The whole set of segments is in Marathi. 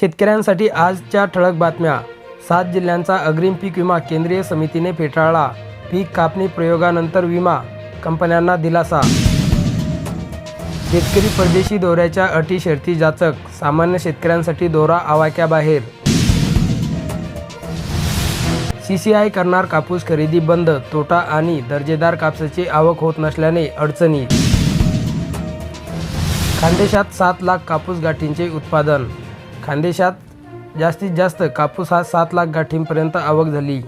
शेतकऱ्यांसाठी आजच्या ठळक बातम्या. सात जिल्ह्यांचा अग्रिम पीक विमा केंद्रीय समितीने फेटाळला. पीक कापणी प्रयोगानंतर विमा कंपन्यांना दिलासा. शेतकरी परदेशी दौऱ्याच्या अटी शर्ती जाचक सामान्य शेतकऱ्यांसाठी दौरा आवाक्याबाहेर. सी सी आय करणार कापूस खरेदी बंद तोटा आणि दर्जेदार कापसाची आवक होत नसल्याने अडचणी. खानदेशात सात लाख कापूस गाठींचे उत्पादन. खानदेशात जास्तीत जास्त कापूस हा सात लाख गाठींपर्यंत आवक झाली.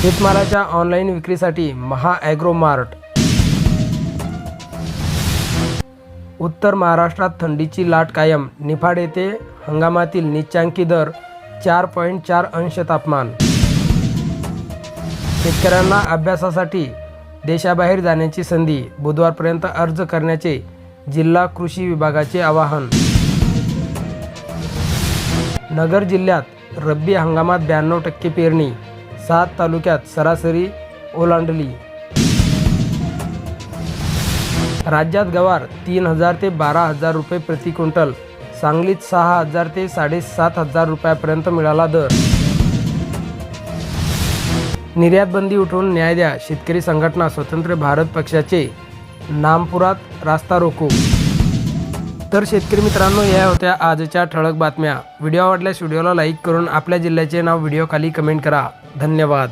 शेतमालाच्या ऑनलाईन विक्रीसाठी महा ॲग्रो मार्ट. उत्तर महाराष्ट्रात थंडीची लाट कायम. निफाड येथे हंगामातील निच्चांकी दर चार पॉईंट चार अंश तापमान. शेतकऱ्यांना अभ्यासासाठी देशाबाहेर जाण्याची संधी बुधवारपर्यंत अर्ज करण्याचे जिल्हा कृषी विभागाचे आवाहन. नगर जिल्ह्यात रब्बी हंगामात ब्याण्णव टक्के पेरणी सात तालुक्यात सरासरी ओलांडली. राज्यात गवार तीन हजार ते बारा हजार रुपये प्रति क्विंटल सांगलीत सहा हजार ते साडेसात हजार रुपयापर्यंत मिळाला दर. निर्यात बंदी उठवून न्याय द्या शेतकरी संघटना स्वतंत्र भारत पक्षाचे नामपुरात रास्ता रोको. तर शेतकरी मित्रांनो या होत्या आजच्या ठळक बातम्या. व्हिडिओ आवडल्यास व्हिडिओला लाईक करून आपल्या जिल्ह्याचे नाव व्हिडिओ खाली कमेंट करा. धन्यवाद.